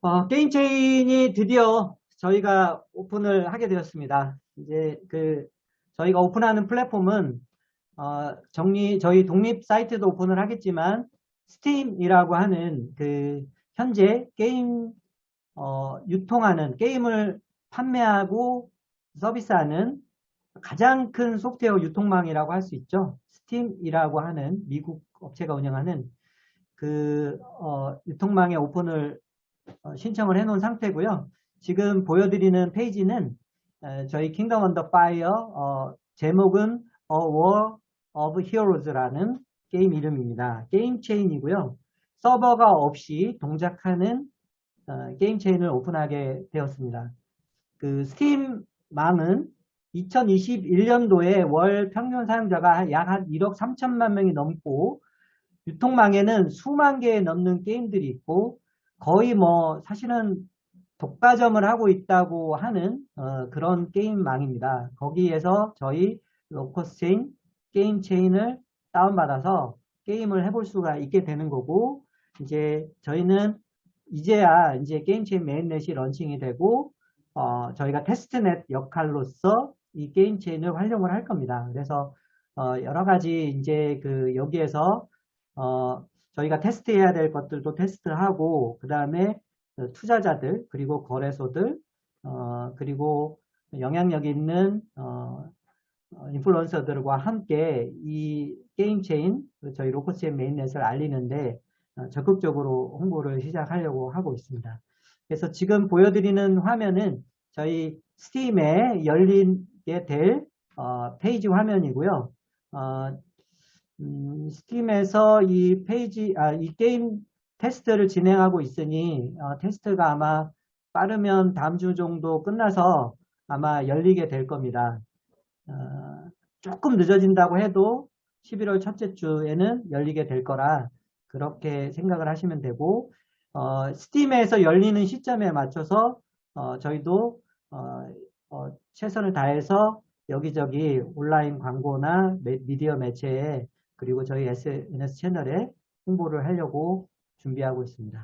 어, 게임 체인이 드디어 저희가 오픈을 하게 되었습니다. 이제 그 저희가 오픈하는 플랫폼은 어, 정리 저희 독립 사이트도 오픈을 하겠지만 스팀이라고 하는 그 현재 게임 어, 유통하는 게임을 판매하고 서비스하는 가장 큰 소프트웨어 유통망이라고 할 수 있죠. 스팀이라고 하는 미국 업체가 운영하는 그 어, 유통망의 오픈을 어, 신청을 해놓은 상태고요. 지금 보여드리는 페이지는 어, 저희 킹덤 언더 파이어 제목은 A War of Heroes라는 게임 이름입니다. 게임 체인이고요. 서버가 없이 동작하는 어, 게임 체인을 오픈하게 되었습니다. 그 스팀망은 2021년도에 월 평균 사용자가 약 한 1억 3천만 명이 넘고 유통망에는 수만 개에 넘는 게임들이 있고 거의 뭐 사실은 독과점을 하고 있다고 하는 어, 그런 게임망입니다. 거기에서 저희 로커스 체인, 게임 체인을 다운받아서 게임을 해볼 수가 있게 되는 거고 이제 저희는 이제야 이제 게임 체인 메인넷이 런칭이 되고 어, 저희가 테스트넷 역할로서 이 게임 체인을 활용을 할 겁니다. 그래서 어, 여러 가지 이제 그 여기에서 어, 저희가 테스트해야 될 것들도 테스트하고 그 다음에 투자자들 그리고 거래소들 어, 그리고 영향력 있는 어, 인플루언서들과 함께 이 게임 체인 저희 로커스의 메인넷을 알리는데 어, 적극적으로 홍보를 시작하려고 하고 있습니다. 그래서 지금 보여드리는 화면은 저희 스팀에 열리게 될 어, 페이지 화면이고요. 어, 음, 스팀에서 이 페이지, 아, 이 게임 테스트를 진행하고 있으니 어, 테스트가 아마 빠르면 다음 주 정도 끝나서 아마 열리게 될 겁니다. 어, 조금 늦어진다고 해도 11월 첫째 주에는 열리게 될 거라 그렇게 생각을 하시면 되고 어, 스팀에서 열리는 시점에 맞춰서 어, 저희도 어, 어, 최선을 다해서 여기저기 온라인 광고나 미디어 매체에 그리고 저희 SNS 채널에 홍보를 하려고 준비하고 있습니다.